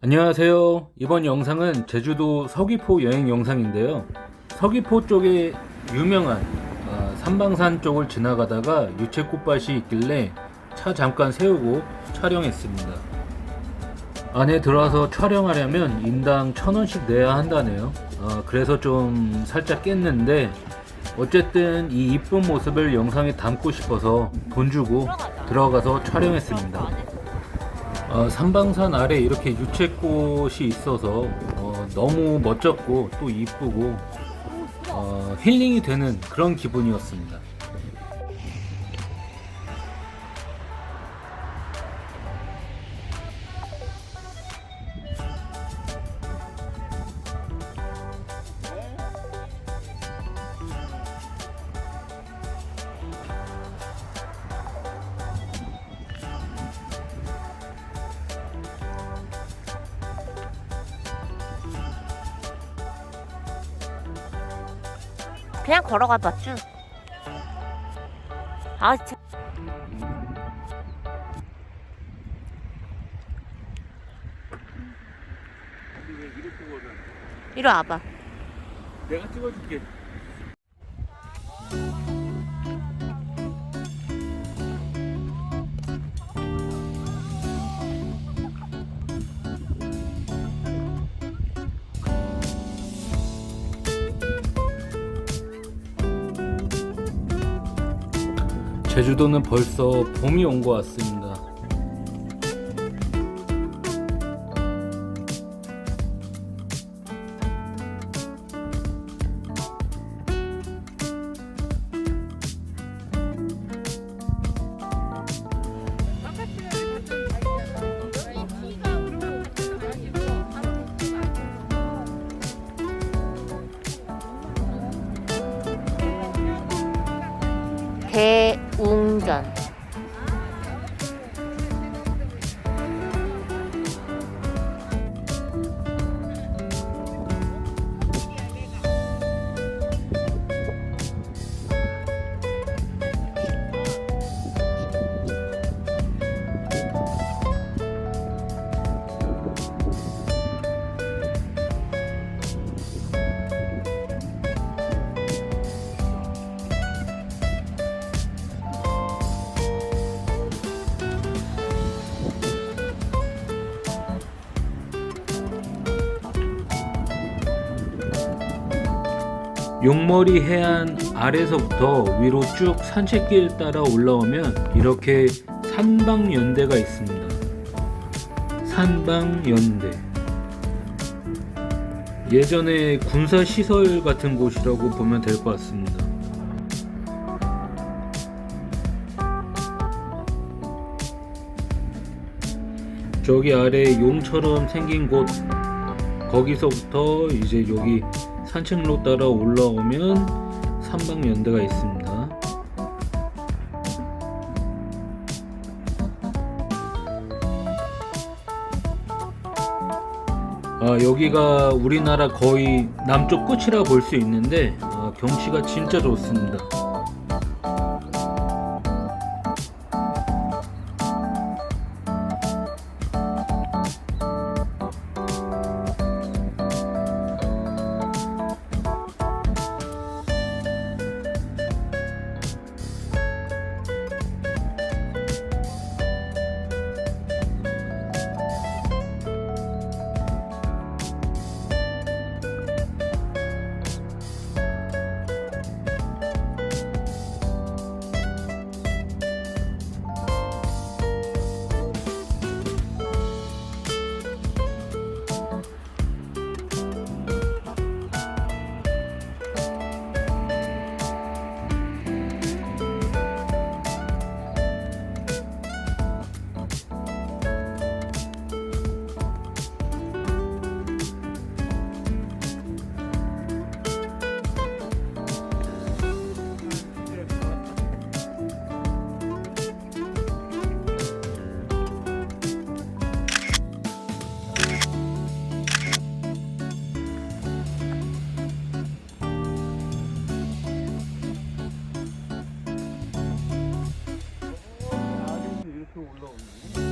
안녕하세요. 이번 영상은 제주도 서귀포 여행 영상인데요. 서귀포 쪽에 유명한 어, 삼방산 쪽을 지나가다가 유채꽃밭이 있길래 차 잠깐 세우고 촬영했습니다. 안에 들어와서 촬영하려면 인당 천 원씩 내야 한다네요. 어, 그래서 좀 살짝 깼는데 어쨌든 이 이쁜 모습을 영상에 담고 싶어서 돈 주고 들어가서 촬영했습니다. 어, 삼방산 아래 이렇게 유채꽃이 있어서 어, 너무 멋졌고 또 이쁘고 어, 힐링이 되는 그런 기분이었습니다. 그냥 걸어가 봤죠. 아, 진짜. 이리 와봐. 내가 찍어줄게. 제주도는 벌써 봄이 온 것 같습니다. 대웅전. 용머리 해안 아래서부터 위로 쭉 산책길 따라 올라오면 이렇게 산방연대가 있습니다. 산방연대. 예전에 군사 시설 같은 곳이라고 보면 될 것 같습니다. 저기 아래 용처럼 생긴 곳 거기서부터 이제 여기 산책로 따라 올라오면 삼방연대가 있습니다. 아, 여기가 우리나라 거의 남쪽 끝이라 볼 수 있는데 아, 경치가 진짜 좋습니다. 놀러 온.